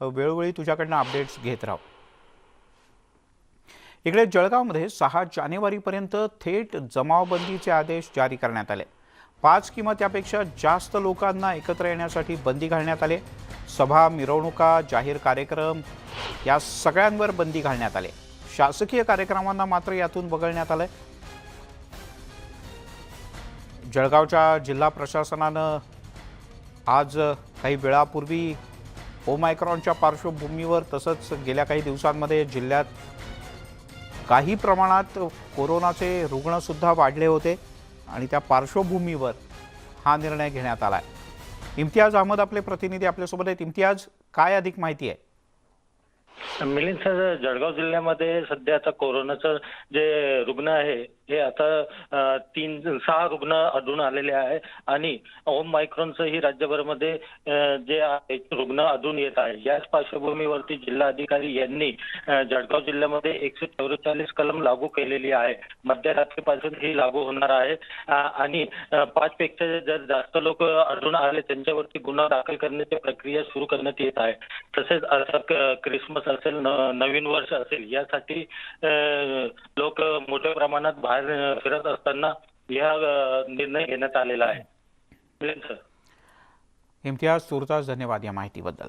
वेळोवेळी तुझ्याकडनं अपडेट्स घेत राहू. इकडे जळगावमध्ये सहा जानेवारीपर्यंत थेट जमावबंदीचे आदेश जारी करण्यात आले. पाच किंवा त्यापेक्षा जास्त लोकांना एकत्र येण्यासाठी बंदी घालण्यात आले. सभा मिरवणुका जाहीर कार्यक्रम या सगळ्यांवर बंदी घालण्यात आले. शासकीय कार्यक्रमांना मात्र यातून वगळण्यात आलं जळगावच्या जिल्हा प्रशासनानं आज काही वेळापूर्वी ओमायक्रॉनच्या पार्श्वभूमीवर तसंच गेल्या काही दिवसांमध्ये जिल्ह्यात काही प्रमाणात कोरोनाचे रुग्णसुद्धा वाढले होते आणि त्या पार्श्वभूमीवर हा निर्णय घेण्यात आला आहे इम्तियाज अहमद आपले प्रतिनिधी आपल्यासोबत आहेत. इम्तियाज काय अधिक माहिती आहे? मिलिंद सर जळगाव जिल्ह्यामध्ये सध्या आता कोरोनाचं जे रुग्ण आहे हे आता तीन सहा रुग्ण आढळून आलेले आहे आणि ओम मायक्रॉनचंही राज्यभरामध्ये अ, जे आहे रुग्ण आढळून येत आहे. याच पार्श्वभूमीवरती जिल्हा अधिकारी यांनी जळगाव जिल्ह्यामध्ये एकशे चौवेचाळीस कलम लागू केलेली आहे. मध्यरात्रीपासून ही लागू होणार आहे. आणि पाचपेक्षा पाच पेक्षा जर जास्त लोक आढळून आले त्यांच्यावरती गुन्हा दाखल करण्याची प्रक्रिया सुरू करण्यात येत आहे. तसेच असं क्रिसमस असेल नवीन वर्ष असेल यासाठी लोक मोठ्या प्रमाणात बाहेर बाहेर फिरत असताना या निर्णय घेण्यात आलेला आहे. सर इम्तियाज तुर्तास धन्यवाद या माहितीबद्दल.